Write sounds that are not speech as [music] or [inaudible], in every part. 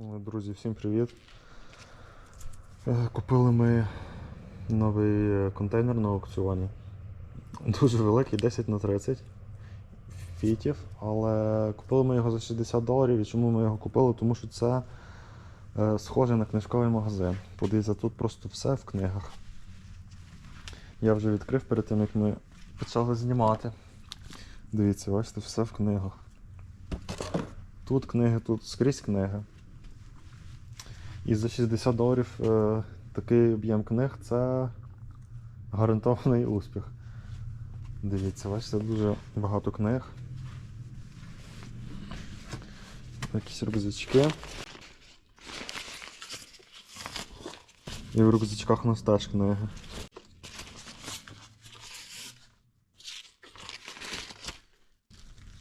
О, Друзі, всім привіт. Е, Купили ми новий е, контейнер на аукціоні. Дуже великий, 10 на 30 фітів, але купили ми його за 60 доларів. І чому ми його купили? Тому що це е, схоже на книжковий магазин. Подивіться, тут просто все в книгах. Я вже відкрив перед тим, як ми почали знімати. Дивіться, бачите, все в книгах. Тут книги, тут скрізь книги. І за 60 доларів е, такий об'єм книг це гарантований успіх. Дивіться, бачите, дуже багато книг. Якісь рюкзачки. І в рюкзачках у нас теж книги.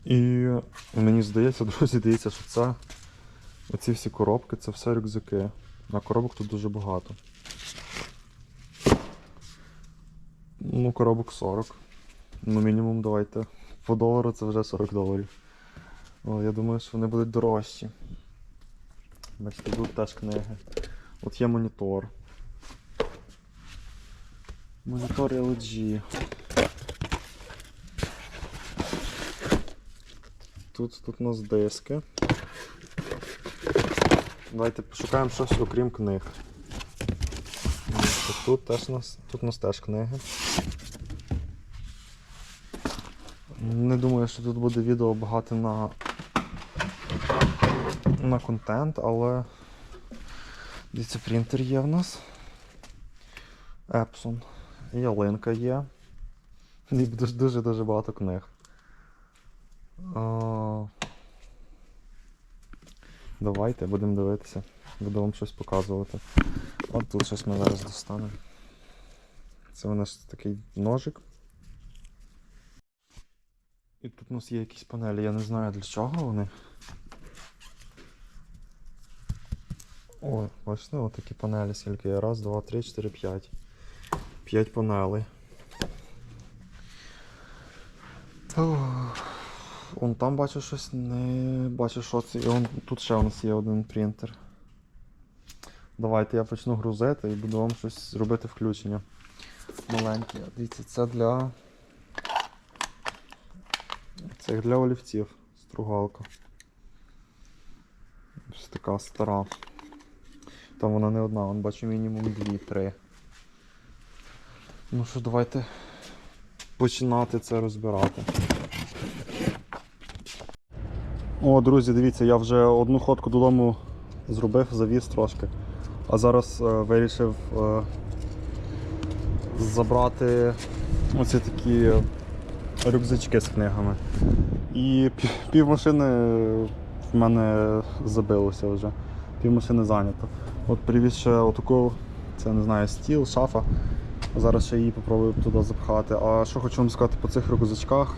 І мені здається, друзі, дивіться, що це оці всі коробки, це все рюкзаки. А коробок тут дуже багато. Ну, коробок 40. Ну, мінімум давайте. По долару це вже 40 доларів. О, я думаю, що вони будуть дорожчі. Бачите, тут теж книги. От є монітор. Монітор LG. Тут, тут у нас диски. Давайте пошукаємо щось окрім книг. Тут теж нас, тут у нас теж книги. Не думаю, що тут буде відео багато на, на контент, але дивіться, принтер є в нас. Epson. Ялинка є. І дуже-дуже багато книг. Давайте будемо дивитися. Буду вам щось показувати. От тут щось ми зараз достанемо. Це у нас такий ножик. І тут у нас є якісь панелі, я не знаю для чого вони. Ой, бачите, от такі панелі, скільки є. Раз, два, три, чотири, п'ять. П'ять панелей. Ох. Вон там бачу щось, не бачу, що це. І вон тут ще у нас є один принтер. Давайте я почну грузити і буду вам щось робити включення. Маленьке. Дивіться, це для. Це для олівців. Стругалка. Ось така стара. Там вона не одна, вон бачу мінімум дві-три. Ну що, давайте починати це розбирати. О, друзі, дивіться, я вже одну ходку додому зробив, завіз трошки. А зараз е, вирішив е, забрати оці такі рюкзачки з книгами. І пів машини в мене забилося вже. Пів машини зайнято. От привіз ще отаку, це не знаю, стіл, шафа. Зараз ще її попробую туди запхати. А що хочу вам сказати по цих рюкзачках?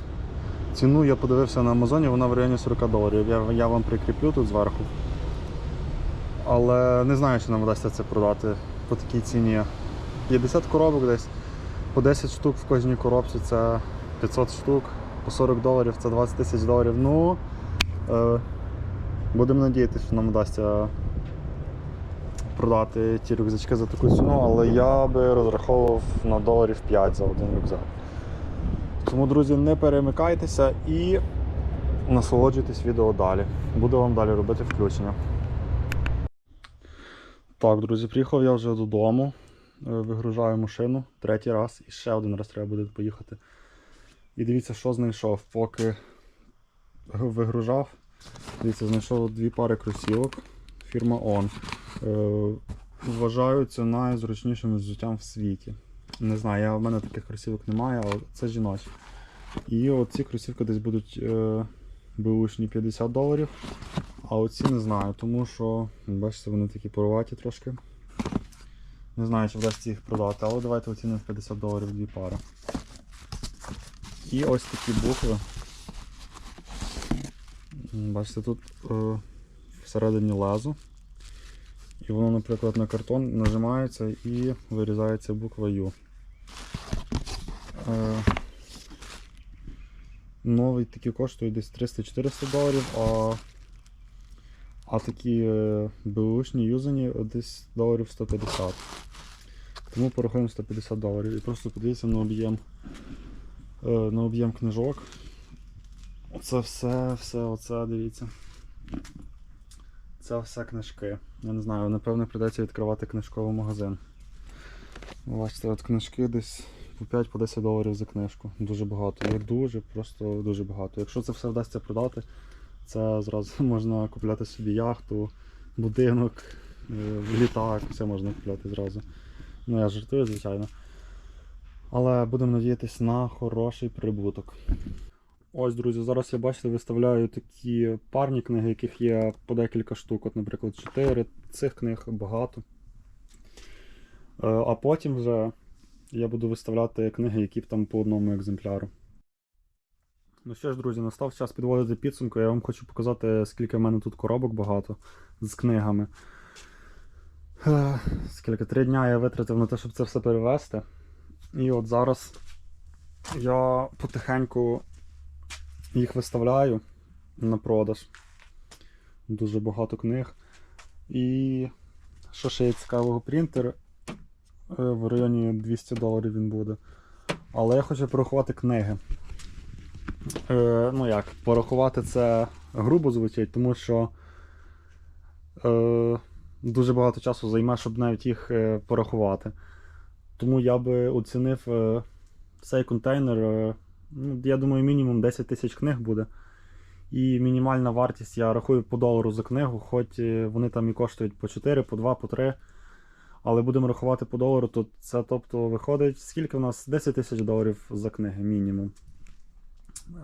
Ціну я подивився на Амазоні, вона в районі 40 доларів. Я, я вам прикріплю тут зверху. Але не знаю, чи нам вдасться це продати по такій ціні. 50 коробок десь, по 10 штук в кожній коробці це 500 штук, по 40 доларів це 20 тисяч доларів. Ну, е, будемо надіятися, що нам вдасться продати ті рюкзачки за таку ціну, але я би розраховував на доларів 5 за один рюкзак. Тому, друзі, не перемикайтеся і насолоджуйтесь відео далі. Буду вам далі робити включення. Так, друзі, приїхав я вже додому. Е, Вигружаю машину третій раз і ще один раз треба буде поїхати. І дивіться, що знайшов. Поки вигружав, дивіться, знайшов дві пари кросівок. Фірма On. Е, Вважаю це найзручнішим взуттям в світі. Не знаю, я, в мене таких кросівок немає, але це жіночі. І оці кросівки десь будуть е, беушні 50 доларів. А оці не знаю, тому що, бачите, вони такі порваті трошки. Не знаю, чи вдасться їх продати, але давайте оцінимо в 50 доларів дві пари. І ось такі букви. Бачите, тут е, всередині лезо. І воно, наприклад, на картон нажимається і вирізається буква U. Е, новий такий коштує десь 300-400 доларів, а А такі е, беушні юзані десь доларів 150. Тому порахуємо 150 доларів. І просто подивіться на об'єм е, на об'єм книжок. Оце все, все, оце, дивіться. Це все книжки. Я не знаю, напевно прийдеться відкривати книжковий магазин. Бачите, от книжки десь по 5 по 10 доларів за книжку. Дуже багато. Є дуже, просто дуже багато. Якщо це все вдасться продати, це зразу [laughs] можна купляти собі яхту, будинок, е, літак, все можна купляти зразу. Ну я жартую, звичайно. Але будемо надіятися на хороший прибуток. Ось, друзі, зараз я бачите, виставляю такі парні книги, яких є по декілька штук. От, наприклад, 4 цих книг багато. Е, А потім вже я буду виставляти книги, які б там по одному екземпляру. Ну що ж, друзі, настав час підводити підсумку. Я вам хочу показати, скільки в мене тут коробок багато з книгами. Е, Скільки три дня я витратив на те, щоб це все перевести. І от зараз я потихеньку їх виставляю на продаж. Дуже багато книг. І що ще є цікавого принтер в районі 200 доларів він буде. Але я хочу порахувати книги. Е, ну як, порахувати це грубо звучить, тому що е, дуже багато часу займе, щоб навіть їх е, порахувати. Тому я би оцінив е, цей контейнер. Е, ну, я думаю, мінімум 10 тисяч книг буде. І мінімальна вартість я рахую по долару за книгу, хоч е, вони там і коштують по 4, по 2, по 3. Але будемо рахувати по долару, то це тобто виходить, скільки в нас 10 тисяч доларів за книги мінімум.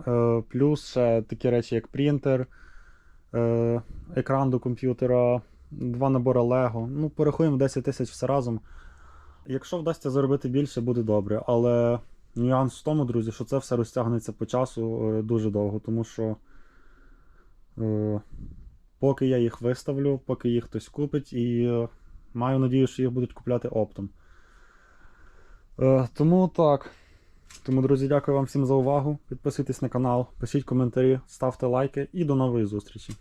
Е, плюс ще такі речі, як принтер, е, екран до комп'ютера, два набори Лего. Ну, порахуємо 10 тисяч все разом. Якщо вдасться заробити більше, буде добре. Але нюанс в тому, друзі, що це все розтягнеться по часу е, дуже довго, тому що е, поки я їх виставлю, поки їх хтось купить, і е, маю надію, що їх будуть купляти оптом. Е, тому так. Тому, друзі, дякую вам всім за увагу. Підписуйтесь на канал, пишіть коментарі, ставте лайки і до нової зустрічі.